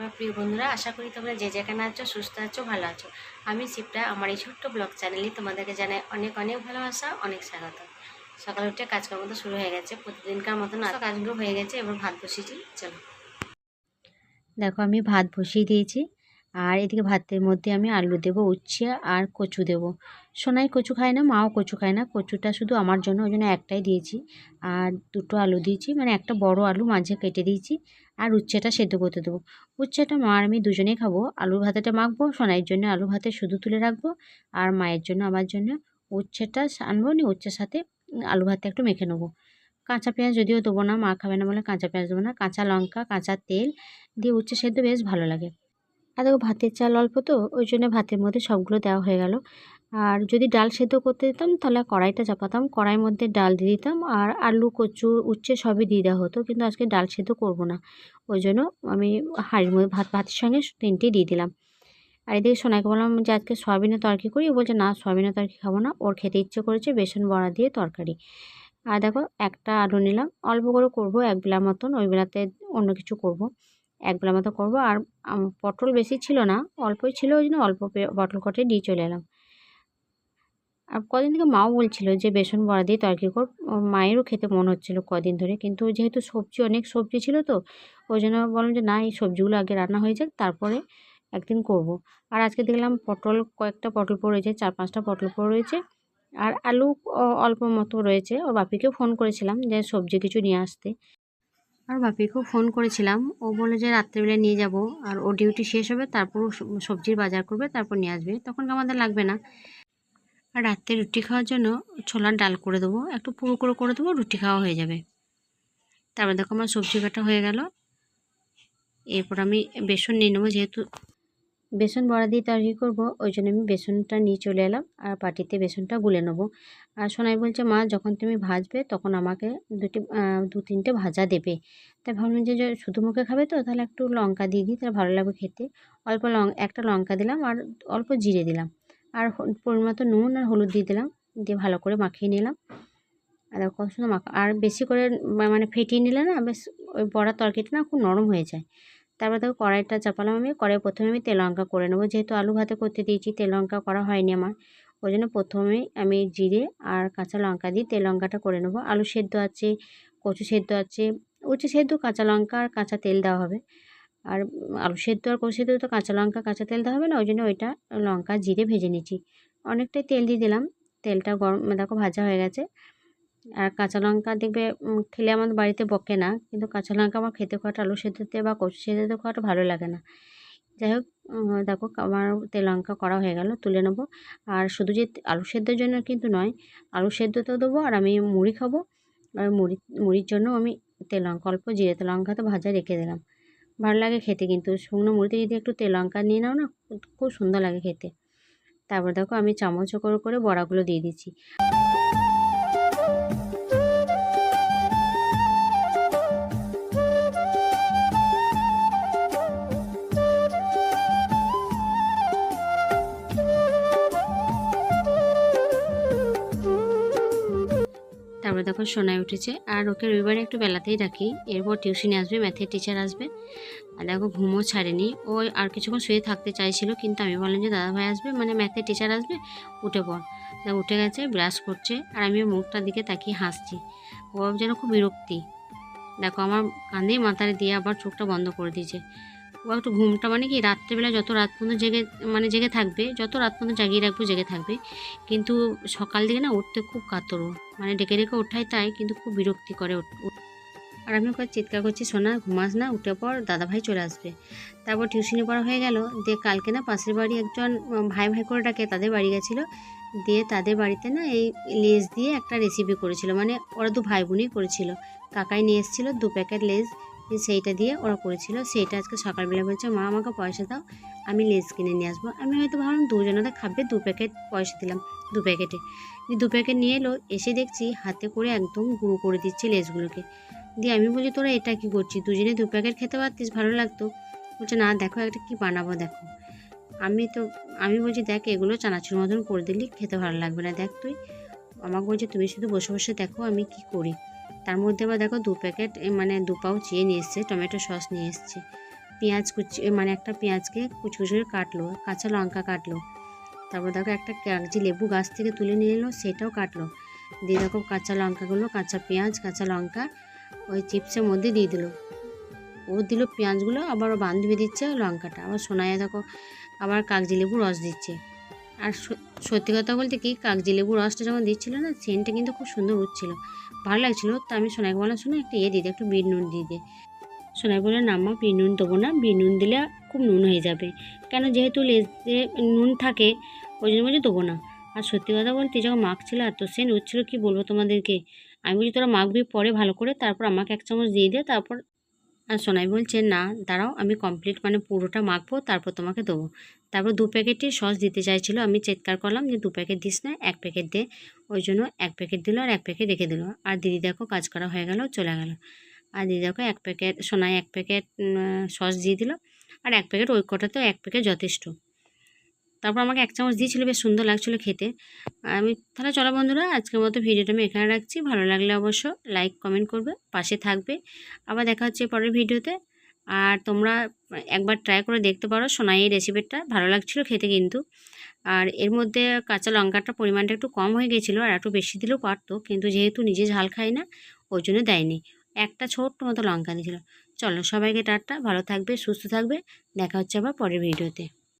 আমার প্রিয় বন্ধুরা, আশা করি তোমরা যে যেখানে আছো, সুস্থ আছো, ভালো আছো। আমি শিপ্রা, আমার এই ছোট্ট ব্লগ চ্যানেলে তোমাদেরকে জানাই অনেক অনেক ভালোবাসা, অনেক স্বাগত। সকালে উঠে কাজকর্ম তো শুরু হয়ে গেছে, প্রতিদিনকার মতন আরও কাজগুলো হয়ে গেছে, এবার ভাত বসিয়েছি, চলো। দেখো, আমি ভাত বসিয়ে দিয়েছি। আর এদিকে ভাতের মধ্যে আমি আলু দেবো, উচ্ছে আর কচু দেবো। সোনাই কচু খায় না, মাও কচু খায় না, কচুটা শুধু আমার জন্য, ওই জন্য একটাই দিয়েছি। আর দুটো আলু দিয়েছি মানে একটা বড় আলু মাঝে কেটে দিয়েছি, আর উচ্ছেটা সেদ্ধ করতে দেবো। উচ্ছেটা মা আর আমি দুজনেই খাব আলু ভাতেটা মাখবো, সোনাইয়ের জন্য আলু ভাতে শুধু তুলে রাখব, আর মায়ের জন্য, আমার জন্য উচ্ছেটা আনব নি উচ্ছের সাথে আলু ভাতে একটু মেখে নেব। কাঁচা পেঁয়াজ যদিও দেবো না, মা খাবে না বলে কাঁচা পেঁয়াজ দেবো না, কাঁচা লঙ্কা, কাঁচা তেল দিয়ে উচ্ছে সেদ্ধ বেশ ভালো লাগে। আর দেখো ভাতের চাল অল্প তো, ওই জন্য ভাতের মধ্যে সবগুলো দেওয়া হয়ে গেল। আর যদি ডাল সেদ্ধ করতে দিতাম, তাহলে কড়াইটা চাপাতাম, কড়াইয়ের মধ্যে ডাল দিয়ে দিতাম, আর আলু, কচু, উচ্ছে সবই দিয়ে দেওয়া হতো, কিন্তু আজকে ডাল সেদ্ধ করব না। ওই জন্য আমি হাঁড়ির মধ্যে ভাত, ভাতের সঙ্গে তিনটি দিয়ে দিলাম। আর এদিকে সোনাকে বললাম যে, আজকে সয়াবিনের তরকারি করি। ও বলছে, না, সয়াবিনের তরকারি খাব না, ওর খেতে ইচ্ছে করেছে বেসন বড়া দিয়ে তরকারি। আর দেখো, একটা আলু নিলাম, অল্প করে করব, এক বেলা মতন, ওই বেলাতে অন্য কিছু করব। এক বেলা মতো করব। আর পটল বেশি ছিল না, অল্পই ছিল, ওই জন্য অল্প পটল কটে দিয়ে চলে এলাম। আর কদিন থেকে মাও বলছিল যে, বেসন বড়া দিয়ে তরকারি কর। মায়েরও খেতে মন হচ্ছিল কদিন ধরে, কিন্তু যেহেতু সবজি, অনেক সবজি ছিল তো, ওই জন্য বললাম যে, না, এই সবজিগুলো আগে রান্না হয়ে যাক, তারপরে একদিন করব। আর আজকে দেখলাম পটল, কয়েকটা পটল পড়েছে চার পাঁচটা পটল পড়ে রয়েছে। আর আলু অল্প মতো রয়েছে। ওর বাপিকেও ফোন করেছিলাম যে, সবজি কিছু নিয়ে আসতে। আর বাপিকেও ফোন করেছিলাম। ও বলে যে রাত্রেবেলা নিয়ে যাব, আর ও ডিউটি শেষ হবে, তারপর সবজির বাজার করবে, তারপর নিয়ে আসবে। তখন আমাদের লাগবে না। আর রাত্রে রুটি খাওয়ার জন্য ছোলার ডাল করে দেবো, একটু পুরো করে করে দেবো, রুটি খাওয়া হয়ে যাবে। তারপর দেখো আমার সবজি কাটা হয়ে গেল। এরপর আমি বেসন নিয়ে নেব, যেহেতু বেসন বড়া দিয়ে তৈরি করব, ওই জন্য আমি বেসনটা নিয়ে চলে এলাম আর পাটিতে বেসনটা গুলে নেব। আর সোনাই বলছে, মা, যখন তুমি ভাজবে তখন আমাকে দুটি দু, তিনটে ভাজা দেবে। তাই ভাবলাম যে শুধু মুখে খাবে তো, তাহলে একটু লঙ্কা দিয়ে দিই, তাহলে ভালো লাগবে খেতে। অল্প লং, একটা লঙ্কা দিলাম আর অল্প জিরে দিলাম। আর পরিমাণ নুন আর হলুদ দিয়ে দিলাম, দিয়ে ভালো করে মাখিয়ে নিলাম। আর কত সুন্দর মাখা, আর বেশি করে মানে ফেটিয়ে নিলে না, বেশ ওই বড়া তরকারিটা না খুব নরম হয়ে যায়। তারপর দেখো কড়াইটা চাপালাম আমি। কড়াই প্রথমে আমি তেল লঙ্কা করে নেব। যেহেতু আলু ভাতে করতে দিয়েছি, তেল লঙ্কা করা হয়নি আমার। ওই জন্য প্রথমে আমি জিরে আর কাঁচা লঙ্কা দিয়ে তেল লঙ্কাটা করে নেব। আলু সেদ্ধ আছে, কচু সেদ্ধ আছে, উচ্ছে সেদ্ধ, কাঁচা লঙ্কা আর কাঁচা তেল দেওয়া হবে। আর আলু সেদ্ধ আর কচু সেদ্ধ তো কাঁচা লঙ্কা, কাঁচা তেল দেওয়া হবে না, ওই জন্য ওইটা লঙ্কা, জিরে ভেজে নিচ্ছি অনেকটাই তেল দিয়ে দিলাম। তেলটা গরম, দেখো ভাজা হয়ে গেছে। আর কাঁচা লঙ্কা দেখবে খেলে আমাদের বাড়িতে বকে না। কিন্তু কাঁচা লঙ্কা আমার খেতে খাওয়াটা, আলু সেদ্ধতে বা কচু সেদ্ধতে খাওয়াটা ভালো লাগে না। যাই হোক দেখো আমার তেল লঙ্কা করা হয়ে গেল, তুলে নেব। আর শুধু যে আলু সেদ্ধের জন্য কিন্তু নয়, আলু সেদ্ধতেও দেবো আর আমি মুড়ি খাব। আর মুড়ি, মুড়ির জন্য আমি তেল লঙ্কা অল্প জিরে তেল লঙ্কা তো ভাজা রেখে দিলাম। ভালো লাগে খেতে কিন্তু, শুকনো মুড়িতে যদি একটু তেল লঙ্কা নিয়ে নাও না, খুব সুন্দর লাগে খেতে। তারপর দেখো আমি চামচ করে করে বড়াগুলো দিয়ে দিচ্ছি। তারপরে দেখো সোনায় উঠেছে। আর ওকে রবিবারে একটু বেলাতেই রাখি এরপর টিউশনে আসবে ম্যাথের টিচার আসবে। আর দেখো, ঘুমও ছাড়েনি। ও আর কিছুক্ষণ শুয়ে থাকতে চাইছিল, কিন্তু আমি বললাম যে, দাদাভাই আসবে? মানে ম্যাথের টিচার আসবে? উঠে পড়। দেখো উঠে গেছে ব্রাশ করছে, আর আমি মুখটার দিকে তাকিয়ে হাসছি। ও যেন খুব বিরক্তি। দেখো, আমার কাঁধেই মাথায় দিয়ে আবার চোখটা বন্ধ করে দিয়েছে। ও একটু ঘুমটা মানে কি রাত্রেবেলা যত রাত পর্যন্ত জেগে মানে জেগে থাকবে, যত রাত পর্যন্ত জাগিয়ে রাখব জেগে থাকবে। কিন্তু সকাল দিকে না উঠতে খুব কাতর মানে ডেকে ডেকে ওঠাই তাই কিন্তু খুব বিরক্তি করে আর আমি ওকে চিৎকার করছি, সোনা, ঘুমাস না, উঠে পর দাদাভাই চলে আসবে। তারপর টিউশনি পড়া হয়ে গেল, দিয়ে কালকে না পাশের বাড়ি একজন ভাই ভাই করে ডাকে, তাদের বাড়ি গেছিল। দিয়ে তাদের বাড়িতে না এই লেজ দিয়ে একটা রেসিপি করেছিল মানে ওরা দু ভাই বোনই করেছিল। কাকাই নিয়ে এসেছিল দু প্যাকেট লেজ সেইটা দিয়ে ওরা করেছিল, সেইটা আজকে সকালবেলা বলছে, মা, আমাকে পয়সা দাও, আমি লেস কিনে নিয়ে আসব। আমি হয়তো ভাবলাম দুজনেতে খাবে, দু প্যাকেট পয়সা দিলাম, দু প্যাকেটে। দু প্যাকেট নিয়ে এলো, এসে দেখছি হাতে করে একদম গুঁড়ো করে দিচ্ছে লেসগুলোকে। দিয়ে আমি বলছি, তোরা এটা কি করছিস? দুজনে দু প্যাকেট খেতে পারতিস, ভালো লাগতো। বলছে, না, দেখো একটা কি বানাবো, দেখো। আমি তো, আমি বলছি, দেখ, এগুলো চানাচুর মতন করে দিলি, খেতে ভালো লাগবে না। দেখ তুই, আমাকে বলছে, তুমি শুধু বসে বসে দেখো আমি কি করি। তার মধ্যে আবার দেখো দু প্যাকেট মানে দু পাও চিয়ে নিয়ে এসছে, টমেটো সস নিয়ে এসছে। পেঁয়াজ কুচি মানে একটা পেঁয়াজকে কুচি করে কাটলো, কাঁচা লঙ্কা কাটলো। তারপর দেখো একটা কাগজি লেবু গাছ থেকে তুলে নিয়ে এলো, সেটাও কাটলো। দিয়ে দেখো কাঁচা লঙ্কাগুলো, কাঁচা পেঁয়াজ, কাঁচা লঙ্কা, ওই চিপসের মধ্যে দিয়ে দিল। ও দিল পেঁয়াজগুলো, আবার বান্ধবী দিচ্ছে লঙ্কাটা। আবার সোনাইয়া দেখো আবার কাগজি লেবু রস দিচ্ছে। আর সত্যি কথা বলতে কি কাগজি লেবু রসটা যখন দিচ্ছিল না, সেন্টটা কিন্তু খুব সুন্দর উঠছিল। ভালো লাগছিল। তো আমি সোনাইকে বললাম, শুনে, একটা ইয়ে দিয়ে একটু বিট নুন দিয়ে দে। সোনাই বলে না মা, বিট নুন দেবো না। বিট নুন দিলে খুব নুন হয়ে যাবে। কেন যেহেতু লেজে নুন থাকে, ওই জন্য বলছি দেবো না। আর সত্যি কথা বলতে যখন মাখছিল এত সেন উঠছিল, কি বলব তোমাদেরকে? আমি বলছি, তোরা মাখবি পরে ভালো করে, তারপর আমাকে এক চামচ দিয়ে দে, তারপর আর সোনাই বলছে, না, দাঁড়াও, আমি কমপ্লিট মানে পুরোটা মাখবো, তারপর তোমাকে দেবো। তারপর দু প্যাকেটই সস দিতে চাইছিল, আমি চিৎকার করলাম যে, দু প্যাকেট দিস না, এক প্যাকেট দে। ওই জন্য এক প্যাকেট দিল আর এক প্যাকেট রেখে দিল। আর দিদি দেখো, কাজ করা হয়ে গেল, চলে গেল। আর দিদি দেখো, এক প্যাকেট, সোনাই এক প্যাকেট সস দিয়ে দিল। আর এক প্যাকেট ওই কটা তো এক প্যাকেট যথেষ্ট। তারপর আমাকে এক চামচ দিয়েছিল, বেশ সুন্দর লাগছিল খেতে। আমি, তাহলে চলো বন্ধুরা, আজকের মতো ভিডিওটা আমি এখানে রাখছি। ভালো লাগলে অবশ্য লাইক কমেন্ট করবে, পাশে থাকবে। আবার দেখা হচ্ছে পরের ভিডিওতে। আর তোমরা একবার ট্রাই করে দেখতে পারো সোনাই এই রেসিপিটা ভালো লাগছিল খেতে কিন্তু। আর এর মধ্যে কাঁচা লঙ্কাটার পরিমাণটা একটু কম হয়ে গেছিল আর একটু বেশি দিলেও পারতো। কিন্তু যেহেতু নিজে ঝাল খাই না, ওই জন্য দেয়নি। একটা ছোট্ট মতো লঙ্কা দিয়েছিল। চলো সবাইকে টাটা, ভালো থাকবে, সুস্থ থাকবে। দেখা হচ্ছে আবার পরের ভিডিওতে।